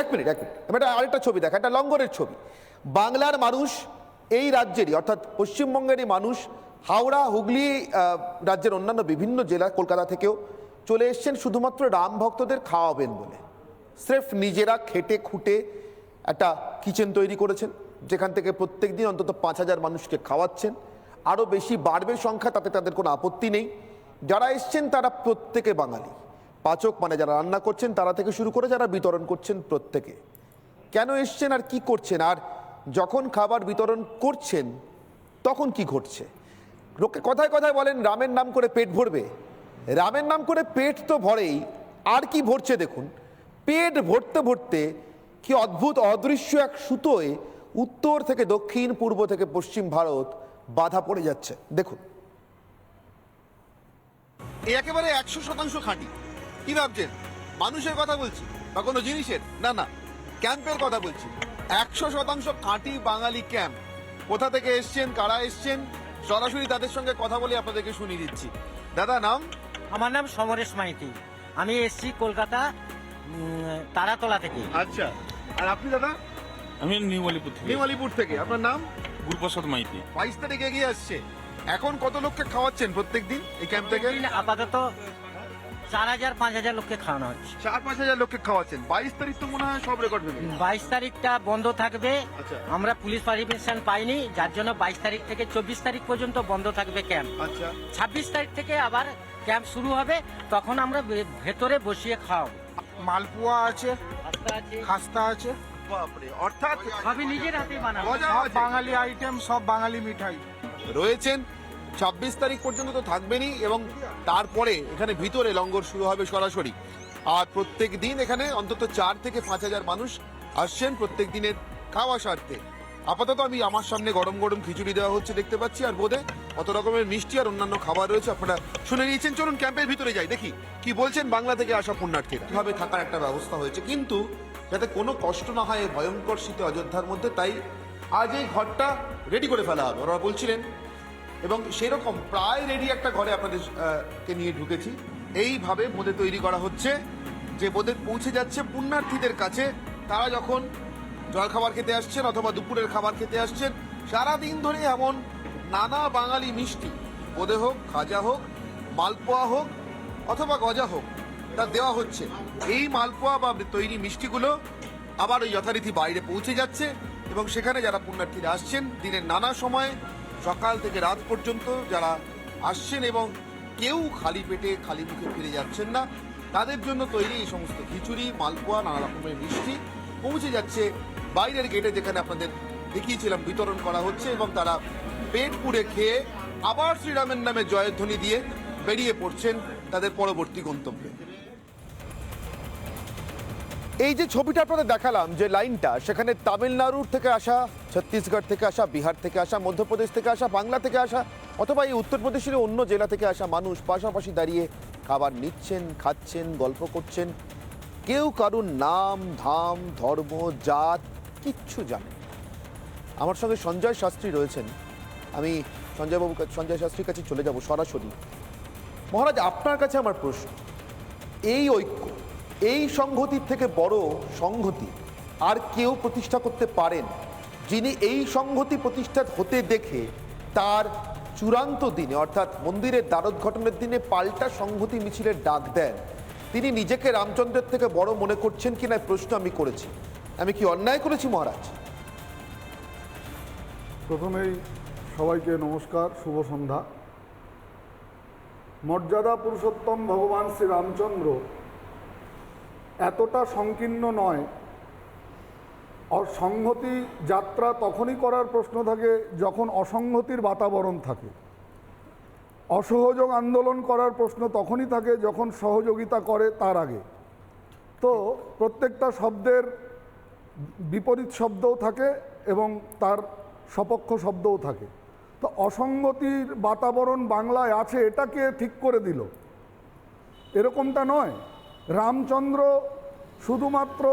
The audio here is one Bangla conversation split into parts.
এক মিনিট এক মিনিট। আমি আরেকটা ছবি দেখা একটা লঙ্গরের ছবি। বাংলার মানুষ এই রাজ্যেরই, অর্থাৎ পশ্চিমবঙ্গেরই মানুষ হাওড়া, হুগলি রাজ্যের অন্যান্য বিভিন্ন জেলা, কলকাতা থেকেও চলে এসছেন শুধুমাত্র রাম ভক্তদের খাওয়াবেন বলে। স্রেফ নিজেরা খেটে খুঁটে একটা কিচেন তৈরি করেছেন, যেখান থেকে প্রত্যেক দিন অন্তত পাঁচ হাজার মানুষকে খাওয়াচ্ছেন। আরও বেশি বাড়বে সংখ্যা, তাতে তাদের কোনো আপত্তি নেই। যারা এসছেন তারা প্রত্যেকে বাঙালি। পাচক মানে যারা রান্না করছেন, তারা থেকে শুরু করে যারা বিতরণ করছেন প্রত্যেকে। কেন এসছেন আর কি করছেন? আর যখন খাবার বিতরণ করছেন, তখন কি ঘটছে? লোকে কথায় কথায় বলেন, রামের নাম করে পেট ভরবে। রামের নাম করে পেট তো ভরেই, আর কি ভরছে দেখুন? পেট ভরতে ভরতে কি অদ্ভুত, অদৃশ্য এক সুতোয় উত্তর থেকে দক্ষিণ, পূর্ব থেকে পশ্চিম ভারত বাধা পড়ে যাচ্ছে। দেখুন। একেবারে একশো শতাংশ খাঁটি। কি ভাবছেন? মানুষের কথা বলছি বা কোনো জিনিসের? না না ক্যাম্পের কথা বলছি। একশো শতাংশ খাঁটি বাঙালি ক্যাম্প। কোথা থেকে এসছেন? কারা এসছেন? সরাসরি তাদের সঙ্গে কথা বলে আপনাদেরকে শুনিয়ে দিচ্ছি। দাদা নাম? আমার নাম সমরেশ মাইতি। আমি এসছি কলকাতা তারাতলা থেকে। আচ্ছা আর আপনি দাদা? আমি নিউ আলিপুর থেকে। নিউ আলিপুর থেকে। আপনার নাম? গুরুপ্রসাদ মাইতি। বাইশ তারিখ এগিয়ে আসছে। এখন কত লোককে খাওয়াচ্ছেন প্রত্যেক দিন এই ক্যাম্প থেকে? আপাতত চার হাজার পাঁচ হাজার লোককে খাওয়ানো হচ্ছে। চার পাঁচ হাজার লোককে খাওয়াচ্ছেন। বাইশ তারিখ তো মনে হয় সব রেকর্ড ভেঙে গেছে। বাইশ তারিখটা বন্ধ থাকবে। আচ্ছা। আমরা পুলিশ পারমিশন পাইনি যার জন্য বাইশ তারিখ থেকে চব্বিশ তারিখ পর্যন্ত বন্ধ থাকবে ক্যাম্প আচ্ছা। ছাব্বিশ তারিখ থেকে আবার ক্যাম্প শুরু হবে তখন আমরা ভে- ভেতরে বসিয়ে খাওয়াবো। মালপোয়া আছে খাস্তা আছে। বাপরে অর্থাৎ সবই নিজের হাতে বানাবো। সব বাঙালি আইটেম সব বাঙালি মিঠাই। রয়েছেন ছাব্বিশ তারিখ পর্যন্ত তো থাকবেনই এবং তারপরে এখানে ভিতরে লঙ্গর শুরু হবে সরাসরি। আর প্রত্যেক দিন এখানে অন্তত চার থেকে পাঁচ হাজার মানুষ আসছেন প্রত্যেক দিনের খাওয়া স্বার্থে আপাতত আমি আমার সামনে গরম গরম খিচুড়ি দেওয়া হচ্ছে দেখতে পাচ্ছি, আর বোধে কত রকমের মিষ্টি আর অন্যান্য খাবার রয়েছে, আপনারা শুনে নিয়েছেন। চলুন ক্যাম্পের ভিতরে যাই, দেখি কি বলছেন বাংলা থেকে আসা পুণ্যার্থীরা কীভাবে থাকার একটা ব্যবস্থা হয়েছে, কিন্তু যাতে কোনো কষ্ট না হয় ভয়ঙ্কর শীতে অযোধ্যার মধ্যে, তাই আজ এই ঘরটা রেডি করে ফেলা হবে। ওরা বলছিলেন এবং সেরকম প্রায় রেডি একটা ঘরে আপনাদের কে নিয়ে ঢুকেছি। এইভাবে বোঁদে তৈরি করা হচ্ছে। যে বোঁদে পৌঁছে যাচ্ছে পুণ্যার্থীদের কাছে, তারা যখন জলখাবার খেতে আসছেন অথবা দুপুরের খাবার খেতে আসছেন সারা দিন ধরে এমন নানা বাঙালি মিষ্টি, বোঁদে হোক, খাজা হোক, মালপোয়া হোক, অথবা গজা হোক, তা দেওয়া হচ্ছে। এই মালপোয়া বা তৈরি মিষ্টিগুলো আবার ওই যথারীতি বাইরে পৌঁছে যাচ্ছে এবং সেখানে যারা পুণ্যার্থীরা আসছেন, দিনের নানা সময় সকাল থেকে রাত পর্যন্ত যারা আসছেন এবং কেউ খালি পেটে, খালি মুখে ফিরে যাচ্ছেন না, তাদের জন্য তৈরি এই সমস্ত খিচুড়ি, মালপোয়া, নানা রকমের মিষ্টি পৌঁছে যাচ্ছে বাইরের গেটে যেখানে আপনাদের দেখিয়েছিলাম বিতরণ করা হচ্ছে এবং তারা পেট পুড়ে খেয়ে আবার শ্রীরামের নামে জয়ধ্বনি দিয়ে বেরিয়ে পড়ছেন তাদের পরবর্তী গন্তব্যে। এই যে ছবিটা আপনাদের দেখালাম, যে লাইনটা, সেখানে তামিলনাড়ুর থেকে আসা, ছত্তিশগড় থেকে আসা, বিহার থেকে আসা, মধ্যপ্রদেশ থেকে আসা, বাংলা থেকে আসা, অথবা এই উত্তরপ্রদেশের অন্য জেলা থেকে আসা মানুষ পাশাপাশি দাঁড়িয়ে খাবার নিচ্ছেন, খাচ্ছেন, গল্প করছেন, কেউ কারুর নাম, ধাম, ধর্ম, জাত কিচ্ছু জানে আমার সঙ্গে সঞ্জয় শাস্ত্রী রয়েছেন। আমি সঞ্জয়বাবু সঞ্জয় শাস্ত্রীর কাছে চলে যাব সরাসরি। মহারাজ, আপনার কাছে আমার প্রশ্ন। এই ঐক্য এই সংহতির থেকে বড় সংহতি আর কেউ প্রতিষ্ঠা করতে পারেন। যিনি এই সংহতি প্রতিষ্ঠা হতে দেখে তার চূড়ান্ত দিনে, অর্থাৎ মন্দিরের দ্বারোদ্ঘটনের দিনে পাল্টা সংহতি মিছিলের ডাক দেন। তিনি নিজেকে রামচন্দ্রের থেকে বড় মনে করছেন কিনা এই প্রশ্ন আমি করেছি। আমি কি অন্যায় করেছি, মহারাজ? প্রথমেই সবাইকে নমস্কার, শুভ সন্ধ্যা। মর্যাদা পুরুষোত্তম ভগবান শ্রী রামচন্দ্র এতটা সংকীর্ণ নয়। আর সংহতি যাত্রা তখনই করার প্রশ্ন থাকে যখন অসংহতির বাতাবরণ থাকে। অসহযোগ আন্দোলন করার প্রশ্ন তখনই থাকে যখন সহযোগিতা করে তার আগে। তো প্রত্যেকটা শব্দের বিপরীত শব্দও থাকে এবং তার সপক্ষ শব্দও থাকে। তো অসঙ্গতির বাতাবরণ বাংলায় আছে, এটাকে ঠিক করে দিল। এরকমটা নয়। রামচন্দ্র শুধুমাত্র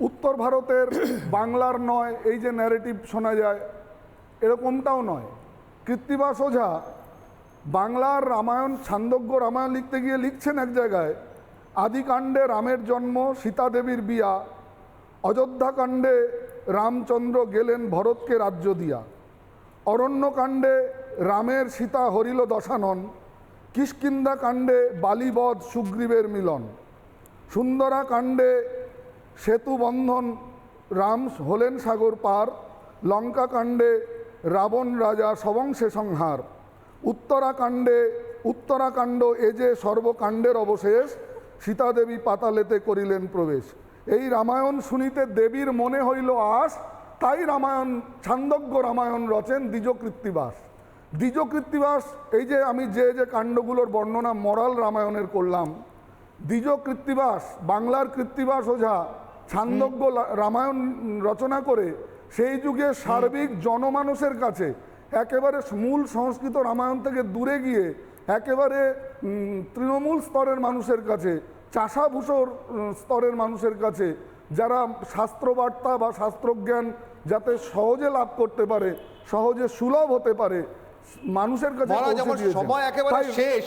উত্তর ভারতের বাংলার নয় এই যে ন্যারেটিভ শোনা যায় এরকমটাও নয়। কৃত্তিবাস ওঝা বাংলার রামায়ণ ছান্দজ্ঞ রামায়ণ লিখতে গিয়ে লিখছেন এক জায়গায় আদিকাণ্ডে রামের জন্ম সীতা দেবীর বিয়া অযোধ্যাকাণ্ডে রামচন্দ্র গেলেন ভরতকে রাজ্য দিয়া অরণ্যকাণ্ডে রামের সীতা হরিল দশানন কিষ্কিন্দা কাণ্ডে বালিবধ সুগ্রীবের মিলন। সুন্দরা কাণ্ডে সেতু বন্ধন রাম হলেন সাগর পার। লঙ্কা কাণ্ডে রাবণ রাজা সবংশে সংহার। উত্তরাকাণ্ডে উত্তরাকাণ্ড এ যে সর্বকাণ্ডের অবশেষ, সীতাদেবী পাতালেতে করিলেন প্রবেশ। এই রামায়ণ শুনিতে দেবীর মনে হইল আস তাই রামায়ণ, ছান্দজ্ঞ রামায়ণ রচেন দ্বিজকৃত্তিবাস। দ্বিজকৃত্তিবাস, এই যে আমি যে যে কাণ্ডগুলোর বর্ণনা মরাল রামায়ণের করলাম দ্বিজ কৃত্তিবাস বাংলার কৃত্তিবাস ওঝা, ছান্দজ্ঞ রামায়ণ রচনা করে, সেই যুগে সার্বিক জনমানুষের কাছে একেবারে মূল সংস্কৃত রামায়ণ থেকে দূরে গিয়ে একেবারে তৃণমূল স্তরের মানুষের কাছে, চাষাভূষর স্তরের মানুষের কাছে, যারা শাস্ত্রবার্তা বা শাস্ত্রজ্ঞান যাতে সহজে লাভ করতে পারে, সহজে সুলভ হতে পারে মানুষের কাছে। সময় একেবারে শেষ